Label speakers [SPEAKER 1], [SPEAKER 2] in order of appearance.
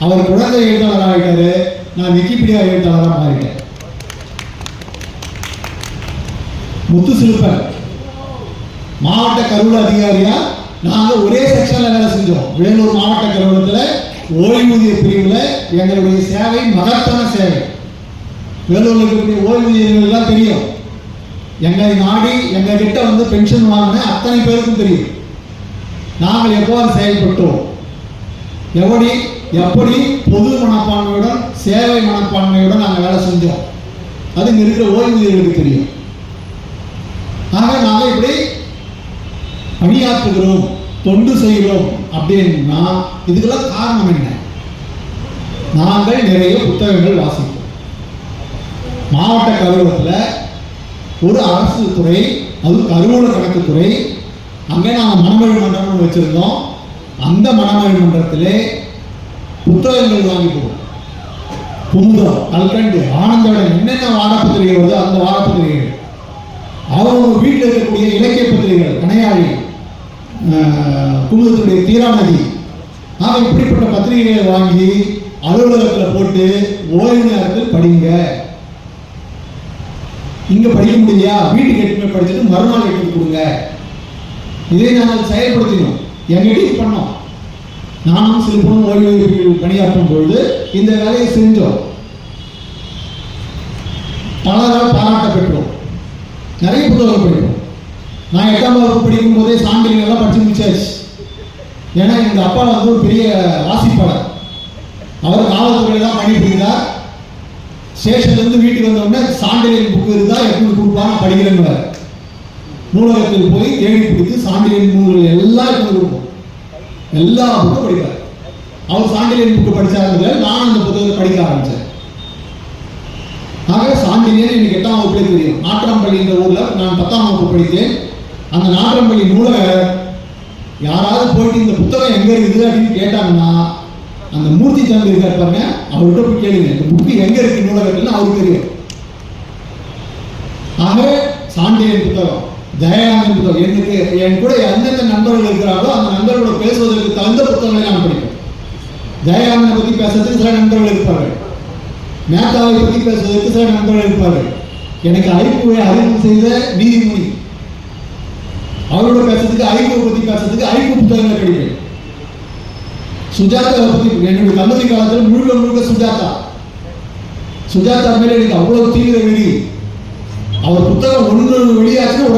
[SPEAKER 1] அவர் குழந்தை எழுத்தாளராக ஆகிட்டாரு நான் விக்கிபீடியா எழுத்தாளராக மாறிட்டேன். முத்து சிலுப்பன் மாவட்ட கருவூல அதிகாரியா? நாங்க ஒரே செக்ஷன்ல வேலை செஞ்சோம். வேலூர் மாவட்ட கருவூலத்துல ஓய்வூதிய பிரிவுல எங்களுடைய சேவை மகத்தான சேவை. வேலூர்ல இருக்கக்கூடிய ஓய்வூதியர்கள்லாம் தெரியும். எங்களை நாடி எங்க கிட்ட வந்து பென்ஷன் வாங்கின அத்தனை பேருக்கும் தெரியும். நாங்கள் எவ்வாறு செயல்பட்டோம். எப்படி எப்படி பொது மனப்பான்மையுடன் சேவை மனப்பான்மையுடன் நாங்கள் வேலை செஞ்சோம்? அது இங்கே இருக்கிற ஓய்வூதியர்களுக்கு தெரியும். ஆக நாங்கள் இப்படி பணியாற்றுகிறோம் தொண்டு செய்கிறோம் அப்படின்னா இதுக்கெல்லாம் காரணம் என்ன? நாங்கள் நிறைய புத்தகங்கள் வாசிப்போம். மாவட்ட கருவூலத்தில் ஒரு அரசு துறை அது கருவூல கணக்குத்துறை அங்கே நாங்கள் மனமொழி மன்றம்னு வச்சுருந்தோம். அந்த மனமொழி மன்றத்திலே புத்தகங்கள் வாங்கி போவோம் குமுதம் கல்கண்டு ஆனந்தோடன் என்னென்ன வாரப்பத்திரிகை வருதோ அந்த வாரப்பத்திரிகைகள் அவங்க வீட்டில் இருக்கக்கூடிய இலக்கிய பத்திரிகைகள் கனையாழி ஆஹ், குமுதத்துடைய தீராநதி. ஆக இப்படிப்பட்ட பத்திரிகைகளை வாங்கி அலுவலகத்தில் போட்டு ஓய்வு நேரத்தில் படிங்க. இங்க படிக்க முடியா வீட்டுக்கு எட்டுமே படிச்சுட்டு மறுநாள் எடுத்து கொடுங்க. இதை நாங்கள் செயல்படுத்தினோம். எங்கிட்ட பண்ணோம். நானும் சிறுபுறம் ஓய்வு பணியாற்றும் பொழுது இந்த வேலையை செஞ்சோம். பலரால் பாராட்ட பெற்றோம். நிறைய புத்தகம் படிப்போம் நான் எட்டாம் வகுப்பு படிக்கும் போதே சான்றிதழ் எல்லாம் படிச்சு முடிச்சாச்சு. ஏன்னா எங்கள் அப்பா வந்து ஒரு பெரிய வாசிப்பாளர். அவர் காவல்துறையில் தான் பண்ணிட்டுருந்தார் ஸ்டேஷன்லேருந்து வீட்டுக்கு வந்தவுடனே உடனே சான்றிதழ் புக்கு இருந்தால் எப்படி கொடுப்பாங்க படிக்கிறேன்னு நூலகத்தில் போய் தேடி பிடித்து சான்றிதழ் நூல்கள் எல்லாம் எடுத்து கொடுப்போம். எல்லா புக்கும் படிப்பார் அவர் சாண்டிலியன் புக்கு படிச்சாங்க நான் அந்த புத்தகத்தை படிக்க ஆரம்பிச்சேன். ஆக சாண்டிலியன் எனக்கு எட்டாம் வகுப்புல தெரியும். நாற்றம்பள்ளி இந்த ஊர்ல நான் பத்தாம் வகுப்பு படித்தேன். அந்த நாற்றம்பள்ளி நூலகர் யாராவது போயிட்டு இந்த புத்தகம் எங்க இருக்குது அப்படின்னு கேட்டாங்கன்னா அந்த மூர்த்தி சாமி இருக்கார் பாருங்க அவர்கிட்ட போய் கேளுங்க. இந்த புக்கு எங்க இருக்கு நூலகத்துல அவருக்கு தெரியும். ஆக சான்றிதழ் புத்தகம் தயானந்த புத்தகம் எனக்கு என் கூட எந்தெந்த நண்பர்கள் இருக்கிறாரோ அந்த நண்பர்களோட பேசுவதற்கு தகுந்த புத்தகங்களை நான் படிப்பேன். தயானந்த பத்தி பேசுறதுக்கு சில நண்பர்கள் இருப்பார்கள். மேத்தாவை பத்தி பேசுவதற்கு சில நண்பர்கள் இருப்பார்கள். எனக்கு அறிவுரை அறிவு செய்த நீதிமொழி. அவரோட பேசுறதுக்கு அறிவை பத்தி பேசுறதுக்கு அறிவு புத்தகங்களை படிப்பேன். சுஜாதாவை பற்றி என்னுடைய கல்லூரி காலத்தில் முழுக்க முழுக்க சுஜாதா. சுஜாதா மேலே எனக்கு அவ்வளவு தீவிர வெளி அவர் புத்தகம் ஒன்று வெளியாச்சுன்னா உடனே